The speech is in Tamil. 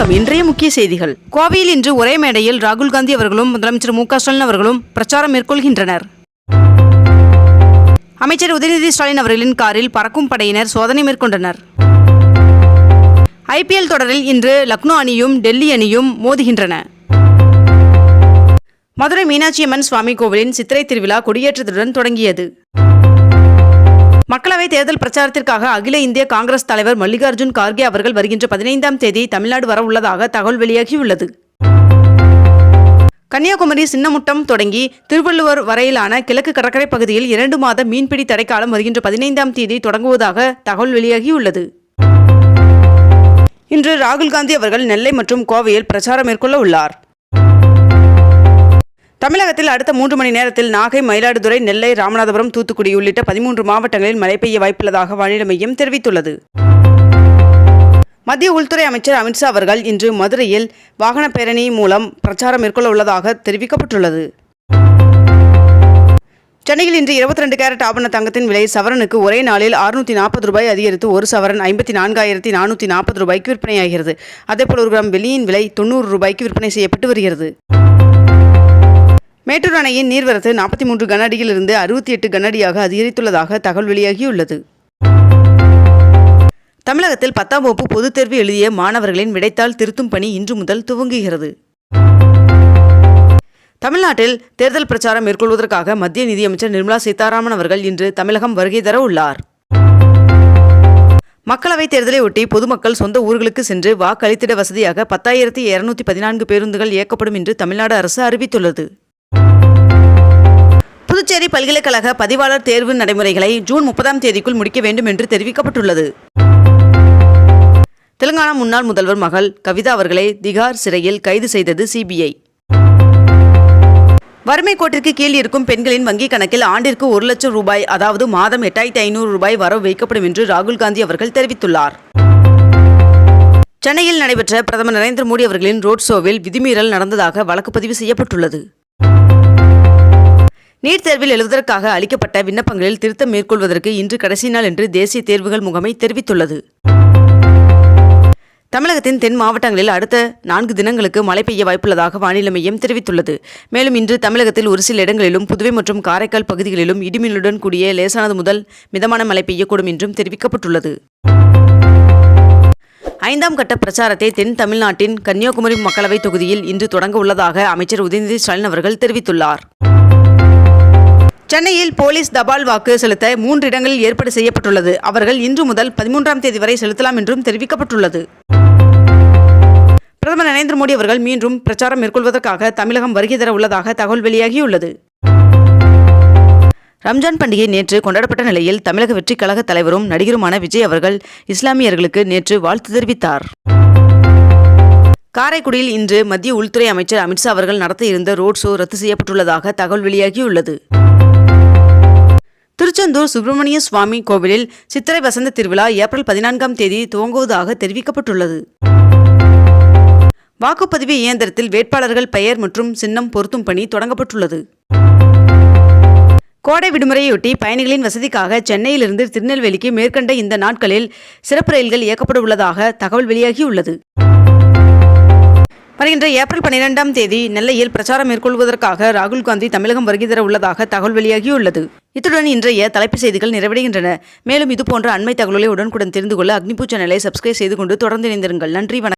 வணக்கம். இன்றைய முக்கிய செய்திகள். கோவையில் இன்று ஒரே மேடையில் ராகுல் காந்தி அவர்களும் முதலமைச்சர் மு க ஸ்டாலின் அவர்களும் பிரச்சாரம் மேற்கொள்கின்றனர். அமைச்சர் உதயநிதி ஸ்டாலின் அவர்களின் காரில் பறக்கும் படையினர் சோதனை மேற்கொண்டனர். ஐபிஎல் தொடரில் இன்று லக்னோ அணியும் டெல்லி அணியும் மோதுகின்றன. மதுரை மீனாட்சியம்மன் சுவாமி கோவிலின் சித்திரை திருவிழா கொடியேற்றத்துடன் தொடங்கியது. மக்களவைத் தேர்தல் பிரச்சாரத்திற்காக அகில இந்திய காங்கிரஸ் தலைவர் மல்லிகார்ஜுன் கார்கே அவர்கள் வருகின்ற பதினைந்தாம் தேதி தமிழ்நாடு வர உள்ளதாக தகவல் வெளியாகியுள்ளது. கன்னியாகுமரி சின்னமுட்டம் தொடங்கி திருவள்ளுவர் வரையிலான கிழக்கு கடற்கரை பகுதியில் இரண்டு மாத மீன்பிடி தடைக்காலம் வருகின்ற பதினைந்தாம் தேதி தொடங்குவதாக தகவல் வெளியாகியுள்ளது. இன்று ராகுல் காந்தி அவர்கள் நெல்லை மற்றும் கோவையில் பிரச்சாரம் மேற்கொள்ள உள்ளார். தமிழகத்தில் அடுத்த மூன்று மணி நேரத்தில் நாகை மயிலாடுதுறை நெல்லை ராமநாதபுரம் தூத்துக்குடி உள்ளிட்ட பதிமூன்று மாவட்டங்களில் மழை பெய்ய வாய்ப்புள்ளதாக வானிலை மையம் தெரிவித்துள்ளது. மத்திய உள்துறை அமைச்சர் அமித்ஷா அவர்கள் இன்று மதுரையில் வாகன பேரணி மூலம் பிரச்சாரம் மேற்கொள்ள உள்ளதாக தெரிவிக்கப்பட்டுள்ளது. சென்னையில் இன்று இருபத்தி ரெண்டு கேரட் ஆபண தங்கத்தின் விலை சவரனுக்கு ஒரே நாளில் அறுநூற்றி நாற்பது ரூபாய் அதிகரித்து ஒரு சவரன் ஐம்பத்தி நான்காயிரத்தி நானூற்றி நாற்பது ரூபாய்க்கு விற்பனையாகிறது. அதேபோல் ஒரு கிராம் வெள்ளியின் விலை தொண்ணூறு ரூபாய்க்கு விற்பனை செய்யப்பட்டு வருகிறது. மேட்டூர் அணையின் நீர்வரத்து நாற்பத்தி மூன்று கன அடியிலிருந்து அறுபத்தி எட்டு கன அடியாக அதிகரித்துள்ளதாக தகவல் வெளியாகியுள்ளது. தமிழகத்தில் பத்தாம் வகுப்பு பொதுத் தேர்வு எழுதிய மாணவர்களின் விடைத்தாள் திருத்தும் பணி இன்று முதல் துவங்குகிறது. தமிழ்நாட்டில் தேர்தல் பிரச்சாரம் மேற்கொள்வதற்காக மத்திய நிதியமைச்சர் நிர்மலா சீதாராமன் அவர்கள் இன்று தமிழகம் வருகை தர உள்ளார். மக்களவைத் தேர்தலை ஒட்டி பொதுமக்கள் சொந்த ஊர்களுக்கு சென்று வாக்களித்திட வசதியாக பத்தாயிரத்தி இருநூத்தி பதினான்கு பேருந்துகள் இயக்கப்படும் என்று தமிழ்நாடு அரசு அறிவித்துள்ளது. புதுச்சேரி பல்கலைக்கழக பதிவாளர் தேர்வு நடைமுறைகளை ஜூன் முப்பதாம் தேதிக்குள் முடிக்க வேண்டும் என்று தெரிவிக்கப்பட்டுள்ளது. தெலுங்கானா முன்னாள் முதல்வர் மகள் கவிதா அவர்களை திகார் சிறையில் கைது செய்தது சிபிஐ. வறுமை கோட்டிற்கு கீழ் இருக்கும் பெண்களின் வங்கிக் கணக்கில் ஆண்டிற்கு ஒரு லட்சம் ரூபாய் அதாவது மாதம் எட்டாயிரத்தி ஐநூறு ரூபாய் வரவு வைக்கப்படும் என்று ராகுல் காந்தி அவர்கள் தெரிவித்துள்ளார். சென்னையில் நடைபெற்ற பிரதமர் நரேந்திர மோடி அவர்களின் ரோட் ஷோவில் விதிமீறல் நடந்ததாக வழக்கு பதிவு செய்யப்பட்டுள்ளது. நீட் தேர்வில் எழுதுவதற்காக அளிக்கப்பட்ட விண்ணப்பங்களில் திருத்தம் மேற்கொள்வதற்கு இன்று கடைசி நாள் என்று தேசிய தேர்வுகள் முகமை தெரிவித்துள்ளது. தமிழகத்தின் தென் மாவட்டங்களில் அடுத்த நான்கு தினங்களுக்கு மழை பெய்ய வாய்ப்புள்ளதாக வானிலை மையம் தெரிவித்துள்ளது. மேலும் இன்று தமிழகத்தில் ஒரு சில இடங்களிலும் புதுவை மற்றும் காரைக்கால் பகுதிகளிலும் இடிமின்னுடன் கூடிய லேசானது முதல் மிதமான மழை பெய்யக்கூடும் என்றும் தெரிவிக்கப்பட்டுள்ளது. ஐந்தாம் கட்ட பிரச்சாரத்தை தென் தமிழ்நாட்டின் கன்னியாகுமரி மக்களவைத் தொகுதியில் இன்று தொடங்க உள்ளதாக அமைச்சர் உதயநிதி ஸ்டாலின் அவர்கள் தெரிவித்துள்ளார். சென்னையில் போலீஸ் தபால் வாக்கு செலுத்த மூன்று இடங்களில் ஏற்பாடு செய்யப்பட்டுள்ளது. அவர்கள் இன்று முதல் பதிமூன்றாம் தேதி வரை செலுத்தலாம் என்றும் தெரிவிக்கப்பட்டுள்ளது. பிரதமர் நரேந்திர மோடி அவர்கள் மீண்டும் பிரச்சாரம் மேற்கொள்வதற்காக தமிழகம் வருகை தர உள்ளதாக தகவல் வெளியாகியுள்ளது. ரம்ஜான் பண்டிகை நேற்று கொண்டாடப்பட்ட நிலையில் தமிழக வெற்றிக் கழக தலைவரும் நடிகருமான விஜய் அவர்கள் இஸ்லாமியர்களுக்கு நேற்று வாழ்த்து தெரிவித்தார். காரைக்குடியில் இன்று மத்திய உள்துறை அமைச்சர் அமித்ஷா அவர்கள் நடத்த இருந்த ரோட் ஷோ ரத்து செய்யப்பட்டுள்ளதாக தகவல் வெளியாகியுள்ளது. திருச்செந்தூர் சுப்பிரமணிய சுவாமி கோவிலில் சித்திரை வசந்த திருவிழா ஏப்ரல் பதினான்காம் தேதி துவங்குவதாக தெரிவிக்கப்பட்டுள்ளது. வாக்குப்பதிவு இயந்திரத்தில் வேட்பாளர்கள் பெயர் மற்றும் சின்னம் பொருத்தும் பணி தொடங்கப்பட்டுள்ளது. கோடை விடுமுறையொட்டி பயணிகளின் வசதிக்காக சென்னையிலிருந்து திருநெல்வேலிக்கு மேற்கண்ட இந்த நாட்களில் சிறப்பு ரயில்கள் இயக்கப்பட உள்ளதாக தகவல் வெளியாகியுள்ளது. வருகின்ற ஏப்ரல் பன்னிரெண்டாம் தேதி நெல்லையில் பிரச்சாரம் மேற்கொள்வதற்காக ராகுல் காந்தி தமிழகம் வருகை தர உள்ளதாக தகவல் வெளியாகியுள்ளது. இத்துடன் இன்றைய தலைப்புச் செய்திகள் நிறைவடைகின்றன. மேலும் இதுபோன்ற அண்மை தகவல்களை உடனுக்குடன் தெரிந்து கொள்ள அக்னிபூ சேனலை சப்ஸ்கிரைப் செய்து கொண்டு தொடர்ந்து இணைந்திருங்கள். நன்றி வணக்கம்.